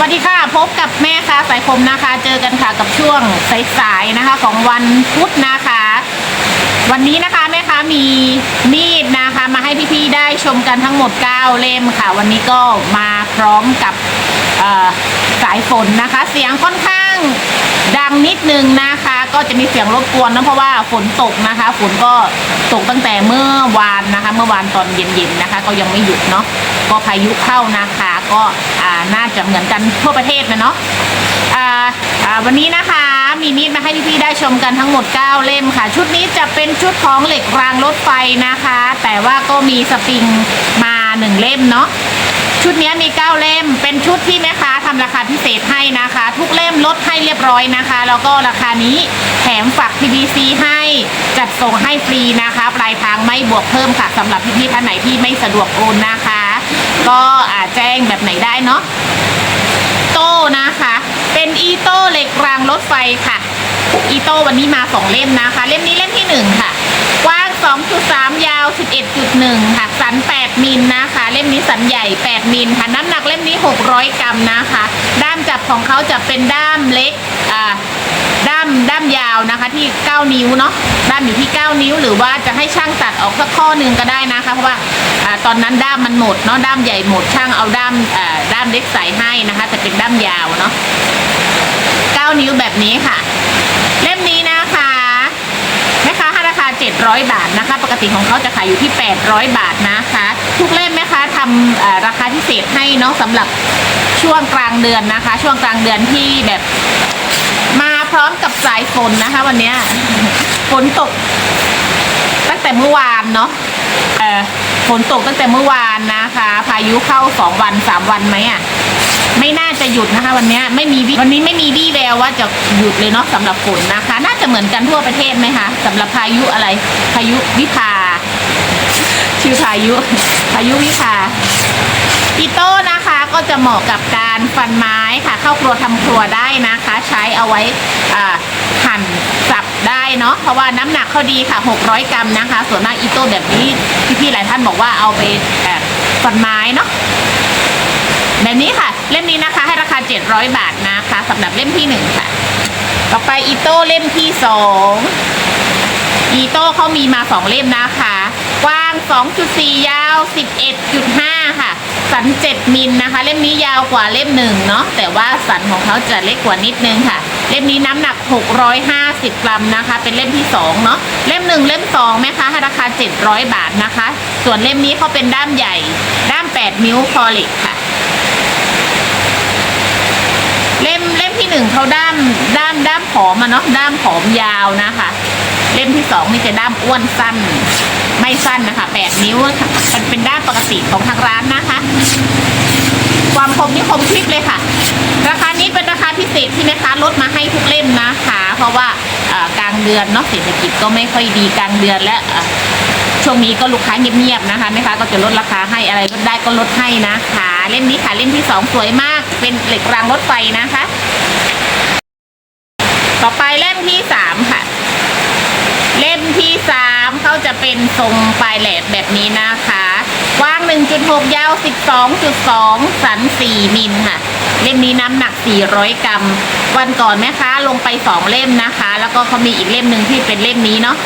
วัสดีค่ะ พบกับแม่ค้าสายคมนะคะ เจอกันค่ะกับช่วงสายๆนะคะ ของวันพุธนะคะ วันนี้นะคะแม่ค้ามีมีดนะคะ มาให้พี่ๆได้ชมกันทั้งหมด 9 เล่มค่ะ วันนี้ก็มาพร้อมกับสายฝนนะคะ เสียงค่อนข้างดังนิดนึงนะคะ ก็จะมีเสียงรบกวนนะเพราะว่าฝนตกนะคะ ฝนก็ตกตั้งแต่เมื่อวานนะคะ เมื่อวานตอนเย็นๆนะคะ ก็ยังไม่หยุดเนาะก็พายุเข้านะคะ ก็อ่าน่าจะเหมือนกันทั่วประเทศนะเนาะอ่าอ่าวันนี้นะคะ มีมีดมาให้พี่ๆได้ชมกันทั้งหมด 9 เล่มค่ะ ชุดนี้จะเป็นชุดของเหล็กรางรถไฟนะคะ แต่ว่าก็มีสปริงมา 1 เล่มเนาะชุดนี้มี 9 เล่ม เป็นชุดที่แม่ค้าทำราคาพิเศษให้นะคะ ทุกเล่มลดให้เรียบร้อยนะคะ แล้วก็ราคานี้แถมฝัก PVC ให้จัดส่งให้ฟรีนะคะ ปลายทางไม่บวกเพิ่มค่ะสำหรับพี่ๆท่านไหนที่ไม่สะดวกโอนนะคะ ก็อาจแจ้งแบบไหนได้เนาะโต้นะคะ เป็นอีโต้เหล็กรางรถไฟค่ะ อีโต้วันนี้มาสองเล่มนะคะ เล่มนี้เล่มที่หนึ่งค่ะ กว้าง 2.3 ยาว 11.1 ค่ะ สัน 8 มิลนะคะ เล่มนี้สันใหญ่ 8 มิลค่ะ น้ำหนักเล่มนี้ 600 กรัมนะคะ ด้ามจับของเขาจะเป็นด้ามเล็กอ่า ด้ามด้ามยาวนะคะที่ 9 นิ้วเนาะด้ามอยู่ที่ 9 นิ้ว หรือว่าจะให้ช่างตัดออกสักข้อหนึ่งก็ได้นะคะเพราะว่าอตอนนั้นด้ามมันหมดเนาะด้ามใหญ่หมดช่างเอาด้ามด้ามเล็กใส่ให้นะคะ แต่เป็นด้ามยาวเนาะ9 นิ้วแบบนี้ค่ะ เล่มนี้นะคะแม่ค้าให้ราคา 700 บาทนะคะ ปกติของเขาจะขายอยู่ที่ 800 บาทนะคะ ทุกเล่มแม่ค้าทำราคาพิเศษให้เนาะสำหรับช่วงกลางเดือนนะคะ ช่วงกลางเดือนที่แบบ พร้อมกับสายฝนนะคะ วันนี้ฝนตก ตั้งแต่เมื่อวานเนาะเออฝนตกตั้งแต่เมื่อวานนะคะ พายุเข้าสองวันสามวันไหมอะไม่น่าจะหยุดนะคะ วันนี้ไม่มีวันนี้ไม่มีวี่แววว่าจะหยุดเลยเนาะสำหรับฝนนะคะ น่าจะเหมือนกันทั่วประเทศไหมคะสำหรับพายุอะไร พายุวิภา ชื่อพายุ พายุวิภาอีโต้นะ ก็จะเหมาะกับการฟันไม้ค่ะ เข้าครัวทำครัวได้นะคะ ใช้เอาไว้หั่นสับได้เนาะเพราะว่าน้ำหนักเขาดีค่ะ 600 กรัมนะคะ ส่วนมากอีโต้แบบนี้พี่ๆหลายท่านบอกว่าเอาไปฟันไม้เนาะแบบนี้ค่ะ เล่มนี้นะคะให้ราคา 700 บาทนะคะสำหรับเล่มที่หนึ่งค่ะ ต่อไปอีโต้เล่มที่สองอีโต้เขามีมาสองเล่มนะคะ 2.4 ยาว 11.5 ค่ะ สัน 7 มิลนะคะ เล่มนี้ยาวกว่าเล่มหนึ่งเนาะแต่ว่าสันของเขาจะเล็กกว่านิดนึงค่ะ เล่มนี้น้ำหนัก 650 กรัมนะคะ เป็นเล่มที่สองเนาะเล่มหนึ่งเล่มสองแม่คะให้ราคา 700 บาทนะคะ ส่วนเล่มนี้เขาเป็นด้ามใหญ่ ด้าม 8 นิ้วพอลิกค่ะเล่มเล่มที่หนึ่งเขาด้ามด้ามด้ามผอมอะเนาะด้ามผอมยาวนะคะ เล่มที่สองนี่จะด้ามอ้วนสั้น ไม่สั้นนะคะแปดนิ้วค่ะมันเป็นด้ามปกติของทางร้านนะคะ ความคมนี่คมคลิปเลยค่ะ ราคานี้เป็นราคาพิเศษที่แม่ค้าลดมาให้ทุกเล่มนะคะ เพราะว่ากลางเดือนเนาะเศรษฐกิจก็ไม่ค่อยดีกลางเดือนและช่วงนี้ก็ลูกค้าเงียบๆนะคะแม่ค้าก็จะลดราคาให้อะไรลดได้ก็ลดให้นะคะ เล่มนี้ค่ะเล่มที่สองสวยมาก เป็นเหล็กรางรถไฟนะคะ ต่อไปเล่มที่สามค่ะ เล่มที่สาม เขาจะเป็นทรงปลายแหลมแบบนี้นะคะกว้าง 1.6 ยาว 12.2 สัน 4 มิลค่ะ เล่มนี้น้ำหนัก 400 กรัม วันก่อนแม่ค้าลงไป 2 เล่มนะคะ แล้วก็เขามีอีกเล่มหนึ่งที่เป็นเล่มนี้เนาะ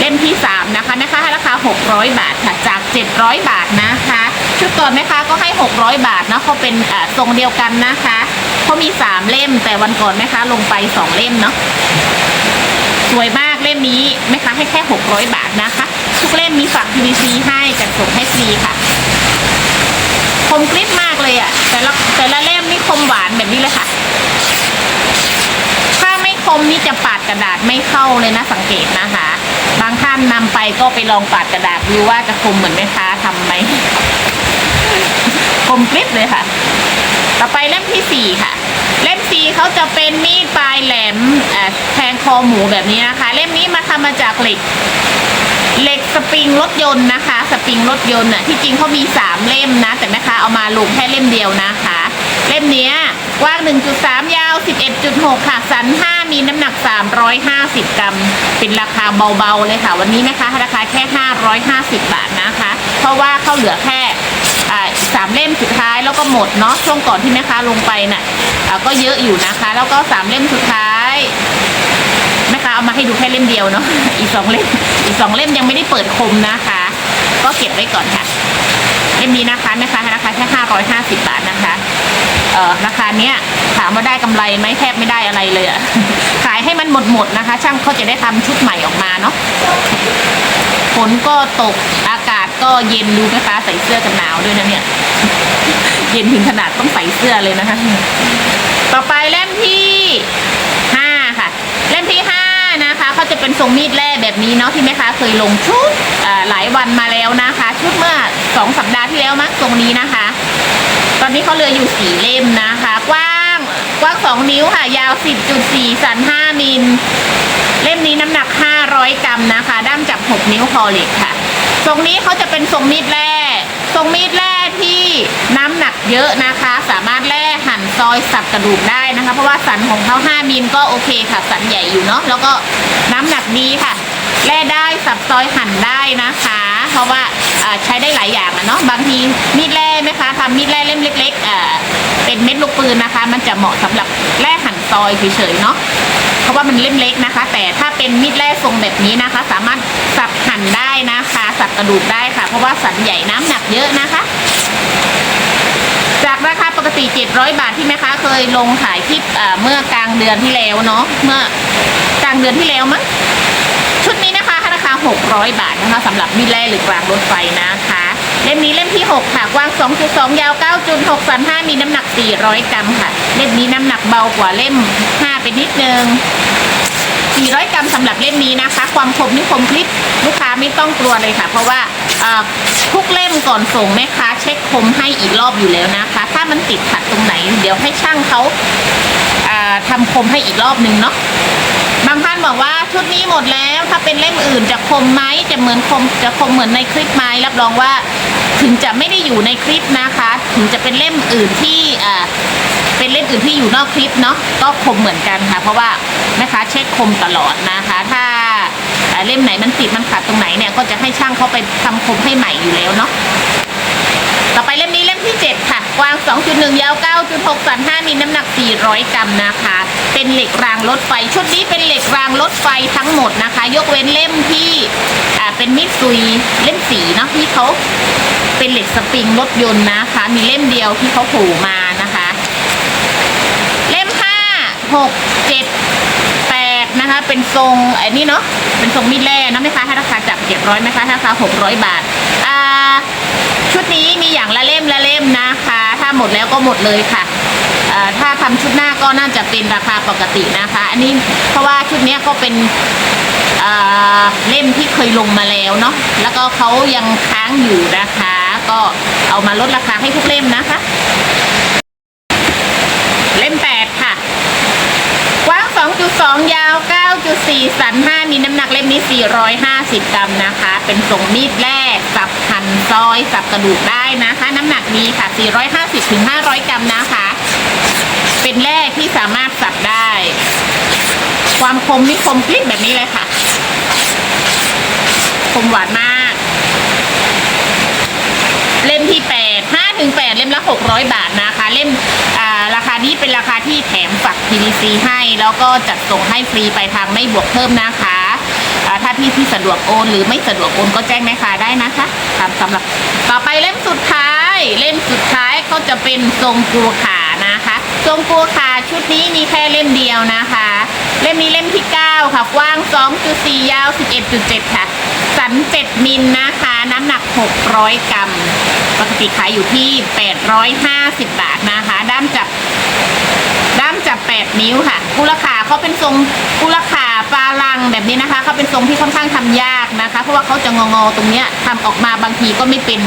เล่มที่ 3 นะคะแม่ค้าให้ราคา 600 บาทค่ะ จาก 700 บาทนะคะ ชุดก่อนแม่ค้าก็ให้ 600 บาทนะเขาเป็นทรงเดียวกันนะคะเขามี 3 เล่ม แต่วันก่อนแม่ค้าลงไป 2 เล่มเนาะ สวยมากเล่มนี้แม่ค้าให้แค่ 600 บาทนะคะ ทุกเล่มมีฝัก PVC ให้จัดส่งให้ฟรีค่ะคมกริบมากเลยอะ่ะ แต่ละแต่ละเล่มนี่คมหวานแบบนี้เลยค่ะ ถ้าไม่คมนี่จะปาดกระดาษไม่เข้าเลยนะสังเกตนะคะ บางท่านนำไปก็ไปลองปาดกระดาษดูว่าจะคมเหมือนแม่ค้าทำไหมคมกริบเลยค่ะ ต่อไปเล่มที่สี่ค่ะ เล่มสี่เขาจะเป็นมีดปลายแหลมแทงคอหมูแบบนี้นะคะ เล่มนี้มาทำมาจากเหล็ก เหล็กสปริงรถยนต์นะคะ สปริงรถยนต์น่ะที่จริงเขามี3เล่มนะ แต่แม่ค้าเอามาลงแค่เล่มเดียวนะคะ เล่มเนี้ยกว้าง 1.3 ยาว 11.6 ค่ะ สัน 5 มีน้ำหนัก 350 กรัม เป็นราคาเบาๆเลยค่ะ วันนี้แม่ค้าราคาแค่ 550 บาทนะคะ เพราะว่าเขาเหลือแค่ สามเล่มสุดท้ายแล้วก็หมดเนาะช่วงก่อนที่แม่ค้าลงไปน่ะอ่าก็เยอะอยู่นะคะ แล้วก็สามเล่มสุดท้ายแม่ค้าเอามาให้ดูแค่เล่มเดียวเนาะอีกสองเล่มอีกสองเล่มยังไม่ได้เปิดคมนะคะ ก็เก็บไว้ก่อนค่ะ เล่มนี้นะคะแม่ค้าราคาแค่ห้าร้อยห้าสิบบาทนะคะเอ่อราคาเนี้ยถามว่าได้กำไรไหมแทบไม่ได้อะไรเลยอะขายให้มันหมดหมดนะคะ ช่างเขาจะได้ทำชุดใหม่ออกมาเนาะฝนก็ตกอากาศ ก็เย็นดูนะคะ ใส่เสื้อกันหนาวด้วยนะเนี่ย เย็นถึงขนาดต้องใส่เสื้อเลยนะคะ ต่อไปเล่มที่ห้าค่ะ เล่มที่ห้านะคะเขาจะเป็นทรงมีดแร่แบบนี้เนาะที่แม่ค้าเคยลงชุดหลายวันมาแล้วนะคะ ชุดเมื่อสองสัปดาห์ที่แล้วมั้งทรงนี้นะคะ ตอนนี้เขาเหลืออยู่สี่เล่มนะคะกว้างกว้างสองนิ้วค่ะ ยาว10.4สัน5มิลเล่มนี้น้ำหนัก 500 กรัมนะคะ ด้ามจับ 6 นิ้วพอเล็กค่ะ ทรงนี้เขาจะเป็นทรงมีดแร่ทรงมีดแร่ที่น้ำหนักเยอะนะคะ สามารถแล่หั่นซอยสับกระดูกได้นะคะ เพราะว่าสันของเขา5มิลก็โอเคค่ะ สันใหญ่อยู่เนาะแล้วก็น้ำหนักดีค่ะแล่ได้สับซอยหั่นได้นะคะ เพราะว่าใช้ได้หลายอย่างอะเนาะบางทีมีดแร่ไหมคะทำมีดแร่เล่มเล็กๆเป็นเม็ดลูกปืนนะคะ มันจะเหมาะสำหรับแล่หั่นซอยเฉยๆเนาะ เพราะว่ามันเล่มเล็กนะคะ แต่ถ้าเป็นมีดแร่ทรงแบบนี้นะคะ สามารถสับหั่นได้นะคะ สับกระดูกได้ค่ะ เพราะว่าสันใหญ่น้ำหนักเยอะนะคะ จากราคาปกติ 700 บาทที่แม่ค้าเคยลงขายคลิปเมื่อกลางเดือนที่แล้วเนาะเมื่อกลางเดือนที่แล้วมั้งชุดนี้นะคะราคา 600 บาทนะคะสำหรับมีดแร่หรือกลางรถไฟนะคะ เล่มนี้เล่มที่ 6 ค่ะกว้าง 2.2 ยาว 9.6สัน5มีน้ำหนัก 400 กรัมค่ะ เล่มนี้น้ำหนักเบากว่าเล่ม5ไปนิดนึง 400 กรัมสำหรับเล่มนี้นะคะ ความคมนี่คมคลิปลูกค้าไม่ต้องกลัวเลยค่ะ เพราะว่าทุกเล่มก่อนส่งแม่ค้าเช็คคมให้อีกรอบอยู่แล้วนะคะ ถ้ามันติดขัดตรงไหน เดี๋ยวให้ช่างเขาอ่าทำคมให้อีกรอบนึงเนาะ บางท่านบอกว่าชุดนี้หมดแล้วถ้าเป็นเล่มอื่นจะคมไหมจะเหมือนคมจะคมเหมือนในคลิปไหมรับรองว่าถึงจะไม่ได้อยู่ในคลิปนะคะ ถึงจะเป็นเล่มอื่นที่อ่าเป็นเล่มอื่นที่อยู่นอกคลิปเนาะก็คมเหมือนกันค่ะ เพราะว่าแม่ค้าเช็คคมตลอดนะคะ ถ้าเล่มไหนมันติดมันขาดตรงไหนเนี่ยก็จะให้ช่างเขาไปทำคมให้ใหม่อยู่แล้วเนาะต่อไปเล่มนี้ ที่ 7 ค่ะ กว้าง 2.1 ยาว 9.6 สัน 5มีน้ำหนัก 400 กรัมนะคะ เป็นเหล็กรางรถไฟ ชุดนี้เป็นเหล็กรางรถไฟทั้งหมดนะคะ ยกเว้นเล่มที่เป็นมิดซุยเล่มสีเนาะที่เขาเป็นเหล็กสปริงรถยนต์นะคะ มีเล่มเดียวที่เขาโผล่มานะคะ เล่ม 5 6 7 8นะคะเป็นทรงไอ้นี่เนาะเป็นทรงมีดแร่นะไหมคะให้ราคาจาก700ไหมคะให้ราคา600บาทอ่า ชุดนี้มีอย่างละเล่มละเล่มนะคะ ถ้าหมดแล้ว ก็หมดเลยค่ะถ้าทำชุดหน้าก็น่าจะเป็นราคาปกตินะคะ อันนี้เพราะว่าชุดนี้ก็เป็นเล่มที่เคยลงมาแล้วเนาะแล้วก็เขายังค้างอยู่นะคะ ก็เอามาลดราคาให้ทุกเล่มนะคะ เล่ม8ค่ะกว้าง 2.2 ยาว 9.4 สัน 5 มีน้ำหนักเล่มนี้ 450 กรัมนะคะ เป็นทรงมีดแรก ปั่นซอยสับกระดูกได้นะคะ น้ำหนักดีค่ะ 450-500 กรัมนะคะ เป็นแร่ที่สามารถสับได้ ความคมนี่คมกริบแบบนี้เลยค่ะ คมหวานมาก เล่มที่ 8 5ถึง8เล่มละ 600 บาทนะคะ เล่มราคานี้เป็นราคาที่แถมฝัก PVC ให้ แล้วก็จัดส่งให้ฟรีไปทางไม่บวกเพิ่มนะคะ ถ้าพี่ที่สะดวกโอนหรือไม่สะดวกโอนก็แจ้งแม่ค้าได้นะคะตามสำหรับต่อไปเล่มสุดท้าย เล่มสุดท้ายก็จะเป็นทรงกัวขานะคะทรงกัวขาชุดนี้มีแค่เล่มเดียวนะคะ เล่มนี้เล่มที่ 9 ค่ะกว้าง 2.4 ยาว 11.7 ค่ะ สัน 7 มิลนะคะ น้ำหนัก 600 กรัมปกติขายอยู่ที่ 850 บาทนะคะ ด้ามจับด้ามจับ 8 นิ้วค่ะกุลขาเขาเป็นทรงกุลขา ปลาลังแบบนี้นะคะเขาเป็นทรงที่ค่อนข้างทำยากนะคะ เพราะว่าเขาจะงอๆตรงเนี้ยทำออกมาบางทีก็ไม่เป็น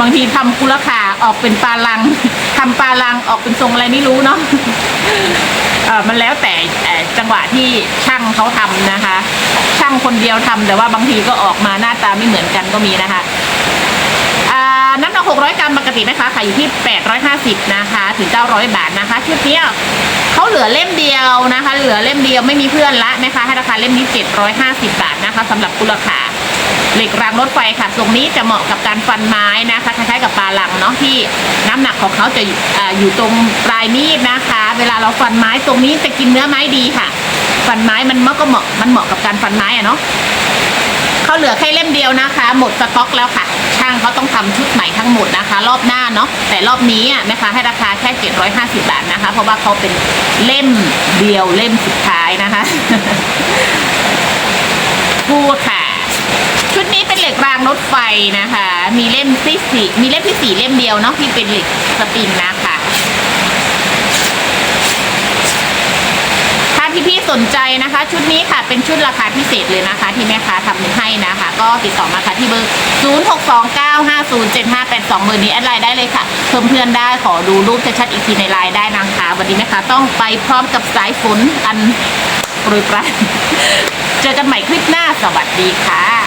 บางทีทำกุลขาออกเป็นปลาลังทำปลาลังออกเป็นทรงอะไรไม่รู้เนาะเออมันแล้วแต่จังหวะที่ช่างเขาทำนะคะ ช่างคนเดียวทำแต่ว่าบางทีก็ออกมาหน้าตาไม่เหมือนกันก็มีนะคะ 600 กรัมปกตินะคะขายอยู่ที่ 850 นะคะ ถึง 900 บาทนะคะ ชุดเนี้ยเขาเหลือเล่มเดียวนะคะ เหลือเล่มเดียวไม่มีเพื่อนละนะคะให้ราคาเล่มนี้ 750 บาทนะคะสำหรับกุลขาเหล็กรางรถไฟค่ะ ทรงนี้จะเหมาะกับการฟันไม้นะคะคล้ายๆกับปลาลังเนาะที่น้ำหนักของเขาจะออยู่ตรงปลายมีดนะคะ เวลาเราฟันไม้ตรงนี้จะกินเนื้อไม้ดีค่ะ ฟันไม้มันมันก็เหมาะมันเหมาะกับการฟันไม้อะเนาะ เขาเหลือแค่เล่มเดียวนะคะ หมดสต็อกแล้วค่ะ ช่างเขาต้องทำชุดใหม่ทั้งหมดนะคะ รอบหน้าเนาะแต่รอบนี้อะแม่ค้าให้ราคาแค่ 750 บาทนะคะ เพราะว่าเขาเป็นเล่มเดียวเล่มสุดท้ายนะคะพูดค่ะ ชุดนี้เป็นเหล็กรางรถไฟนะคะ มีเล่มที่สี่มีเล่มที่สี่เล่มเดียวเนาะที่เป็นเหล็กสปริงนะคะ ถ้าพี่ๆ สนใจนะคะ ชุดนี้ค่ะเป็นชุดราคาพิเศษเลยนะคะ ที่แม่ค้าทำให้นะคะ ก็ติดต่อมาค่ะที่เบอร์ 0629507582เบอร์นี้แอดไลน์ได้เลยค่ะ เพิ่มเพื่อนได้ขอดูรูปชัดๆอีกทีในไลน์ได้นะคะ วันนี้แม่ค้าต้องไปพร้อมกับสายฝนอันโปรยปรายเจอกันใหม่คลิปหน้าสวัสดีค่ะ